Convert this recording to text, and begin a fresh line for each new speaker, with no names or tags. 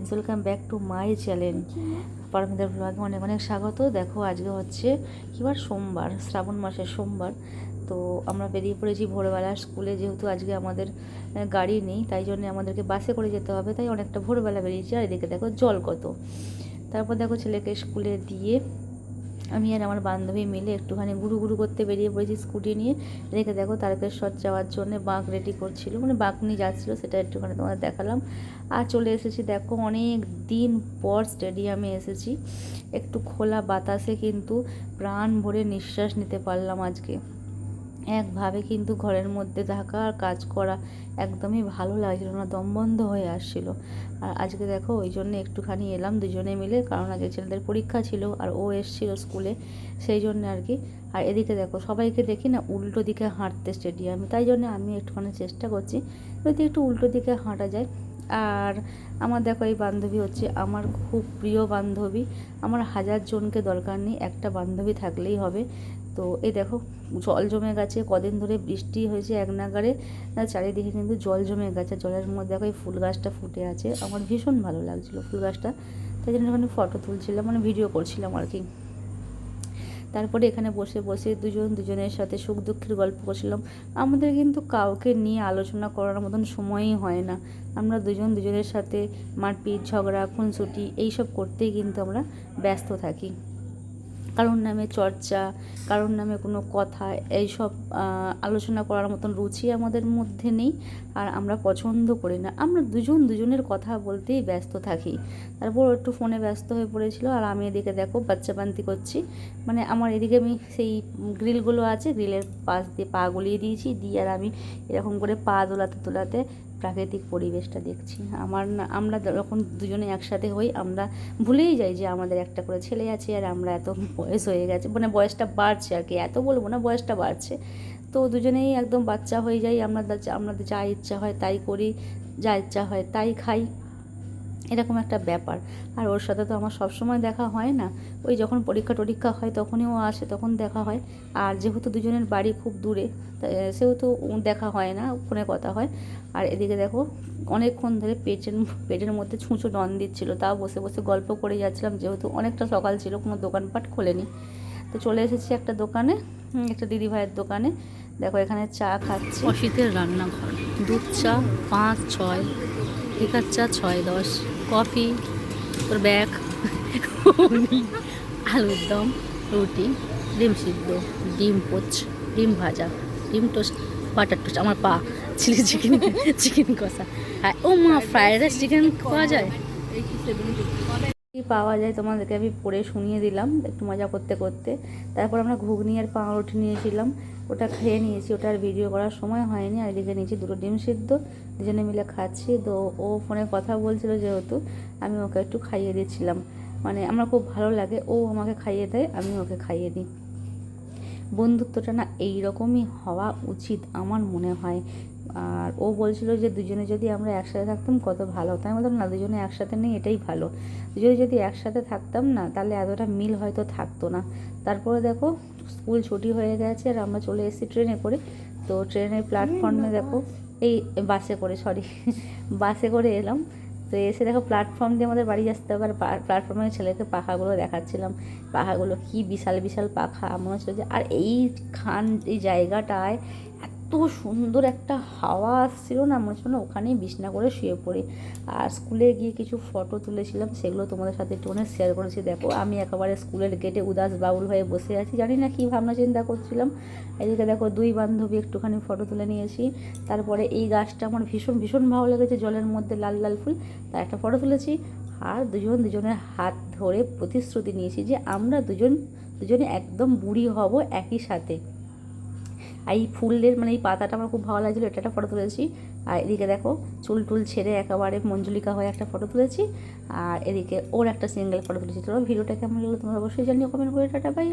Friends welcome back to my channel পারমিতার ব্লগে অনেক অনেক স্বাগত। দেখো, আজকে হচ্ছে কিবার সোমবার, শ্রাবণ মাসের সোমবার। তো আমরা বেরিয়ে পড়েছি ভোরবেলা। স্কুলে যেহেতু আজকে আমাদের গাড়ি নেই, তাই জন্য আমাদেরকে বাসে করে যেতে হবে। তাই অনেকটা ভোরবেলা বেরিয়েছি। আর এদিকে দেখো, জল কত। তারপর দেখো ছেলেকে স্কুলে দিয়ে আমি আর আমার বান্ধবী মিলে একটুখানি গুরু গুরু করতে বেরিয়ে পড়েছি স্কুটি নিয়ে। রেখে দেখো তারকেশ্বর যাওয়ার জন্য বাঁক রেডি করছিল। মানে বাঁক নিয়ে যাচ্ছিল, সেটা একটুখানি তোমাদের দেখালাম। আর চলে এসেছি দেখো অনেক দিন পর স্টেডিয়ামে এসেছি। একটু খোলা বাতাসে কিন্তু প্রাণ ভরে নিঃশ্বাস নিতে পারলাম আজকে। একভাবে কিন্তু ঘরের মধ্যে থাকা আর কাজ করা একদমই ভালো লাগছিল না, দম বন্ধ হয়ে আসছিল। আর আজকে দেখো ওই জন্য একটুখানি এলাম দুজনে মিলে, কারণ আজকে ছেলেদের পরীক্ষা ছিল আর ও এসছিল স্কুলে, সেই জন্য আর কি আর এদিকে দেখো, সবাইকে দেখি না উল্টো দিকে হাঁটতে স্টেডিয়ামে তাই জন্য আমি একটুখানি চেষ্টা করছি, যদি একটু উল্টো দিকে হাঁটা যায়। আর আমার দেখো, এই বান্ধবী হচ্ছে আমার খুব প্রিয় বান্ধবী। আমার হাজার জনকে দরকার নেই, একটা বান্ধবী থাকলেই হবে। তো এই দেখো, জল জমে গেছে, কদিন ধরে বৃষ্টি হয়েছে এক নাগারে চারিদিকে কিন্তু জল জমে গেছে, জলের মধ্যে দেখো, এই ফুল গাছটা ফুটে আছে। আমার ভীষণ ভালো লাগছিল ফুল গাছটা। তাই জন্য ওখানে ফটো তুলছিলাম মানে ভিডিও করছিলাম আর কি। তারপরে এখানে বসে বসে দুজন দুজনের সাথে সুখ দুঃখের গল্প করছিলাম। আমাদের কিন্তু কাউকে নিয়ে আলোচনা করার মতন সময়ই হয় না। আমরা দুজন দুজনের সাথে মারপিট, ঝগড়া, খুনসুটি এইসব করতেই কিন্তু আমরা ব্যস্ত থাকি। কারোর নামে চর্চা, কারোর নামে কোনো কথা, এইসব আলোচনা করার মতন রুচি আমাদের মধ্যে নেই আর আমরা পছন্দ করি না। আমরা দুজন দুজনের কথা বলতেই ব্যস্ত থাকি। তারপর একটু ফোনে ব্যস্ত হয়ে পড়েছিল আর আমি এদিকে দেখো বাচ্চা বান্তি করছি। মানে আমার এদিকে আমি সেই গ্রিলগুলো আছে, গ্রিলের পাশ দিয়ে পা গলিয়ে দিয়েছি, দিয়ে আর আমি এরকম করে পা দোলাতে দোলাতে প্রাকৃতিক পরিবেশটা দেখছি। আমার না, আমরা যখন দুজনে একসাথে হই, আমরা ভুলেই যাই যে আমাদের একটা করে ছেলে আছে আর আমরা এত বয়স হয়ে গেছে। মানে বয়সটা বাড়ছে আর কি, এত বলব না বয়সটা বাড়ছে। তো দুজনেই একদম বাচ্চা হয়ে যাই, আমরা আমাদের যা ইচ্ছা হয় তাই করি, যা ইচ্ছা হয় তাই খাই। এরকম একটা ব্যাপার। আর ওর সাথে তো আমার সবসময় দেখা হয় না। ওই যখন পরীক্ষা টরীক্ষা হয় তখনই ও আসে, তখন দেখা হয়। আর যেহেতু দুজনের বাড়ি খুব দূরে সেহেতু দেখা হয় না, ফোনে কথা হয়। আর এদিকে দেখো, অনেকক্ষণ ধরে পেটের পেটের মধ্যে ছুঁচো ডন দিচ্ছিল। তাও বসে বসে গল্প করে যাচ্ছিলাম, যেহেতু অনেকটা সকাল ছিল, কোনো দোকানপাট খোলেনি। তো চলে এসেছি একটা দোকানে একটা দিদি ভাইয়ের দোকানে। দেখো, এখানে চা খাচ্ছি।
অসিতের রান্নাঘর। দুধ চা, পাঁচ, ছয়। লিকার চা ছয় দশ, কফি ওর ব্যাগ, আলুর দম, রুটি, ডিম সিদ্ধ, ডিম পোচ, ডিম ভাজা, ডিম টোস্ট, বাটার টোস্ট, আমার পা চিলি চিকেন চিকেন কষা। হ্যাঁ ও মা, ফ্রায়েড রাইস চিকেন পাওয়া যায়?
কি পাওয়া যায় তোমাদেরকে আমি পড়ে শুনিয়ে দিলাম, একটু মজা করতে করতে। তারপর আমরা ঘুগনি আর পাউরুটি নিয়েছিলাম, ওটা খেয়ে নিয়েছি ওটার ভিডিও করার সময় হয়নি। আর এদিকে নিয়েছি দুটো ডিম সিদ্ধ, দুজনে মিলে খাচ্ছি। তো ও ফোনে কথা বলছিল যেহেতু, আমি ওকে একটু খাইয়ে দিচ্ছিলাম। মানে আমার খুব ভালো লাগে, ও আমাকে খাইয়ে দেয় আমি ওকে খাইয়ে দিই। বন্ধুত্বটা না এই রকমই হওয়া উচিত আমার মনে হয়। আর ও বলছিল যে দুজনে যদি আমরা একসাথে থাকতাম কত ভালো হতো। আমি বলতাম না দুজনে একসাথে নেই এটাই ভালো। দুজনে যদি একসাথে থাকতাম না তাহলে এতটা মিল হয়তো থাকতো না। তারপরে দেখো স্কুল ছুটি হয়ে গেছে আর আমরা চলে এসেছি ট্রেনে করে। তো ট্রেনের প্ল্যাটফর্মে দেখো এই বাসে করে সরি বাসে করে এলাম। তো এসে দেখো প্ল্যাটফর্ম দিয়ে আমাদের বাড়ি আসতে হবে, আর প্ল্যাটফর্মে ছেলেকে পাখাগুলো দেখাচ্ছিলাম। পাখাগুলো কি বিশাল বিশাল পাখা, মনে হচ্ছে যে, আর এই খান, এই জায়গাটায় এত সুন্দর একটা হাওয়া আসছিল না, মনে হচ্ছিল না ওখানেই বিছনা করে শুয়ে পড়ি। আর স্কুলে গিয়ে কিছু ফটো তুলেছিলাম, সেগুলো তোমাদের সাথে একটুখানি শেয়ার করেছি। দেখো, আমি একেবারে স্কুলের গেটে উদাস বাউল হয়ে বসে আছি। জানি না কী ভাবনা চিন্তা করছিলাম। এদিকে দেখো, দুই বান্ধবী একটুখানি ফটো তুলে নিয়েছি। তারপরে এই গাছটা আমার ভীষণ ভীষণ ভালো লেগেছে, জলের মধ্যে লাল লাল ফুল। তার একটা ফটো তুলেছি। আর দুজন, দুজনের হাত ধরে প্রতিশ্রুতি নিয়েছি যে আমরা দুজন, দুজনে একদম বুড়ি হব একই সাথে। আর এই ফুলের মানে এই পাতাটা আমার খুব ভালো লাগছিল, এটা একটা ফটো তুলেছি। আর এদিকে দেখো, চুল টুল ছেড়ে একেবারে মঞ্জুলিকা হয়ে একটা ফটো তুলেছি। আর এদিকে ওর একটা সিঙ্গেল ফটো তুলেছি। তো ভিডিওটা কেমন লাগল তোমরা অবশ্যই জানিও কমেন্ট করে, টাটা বাই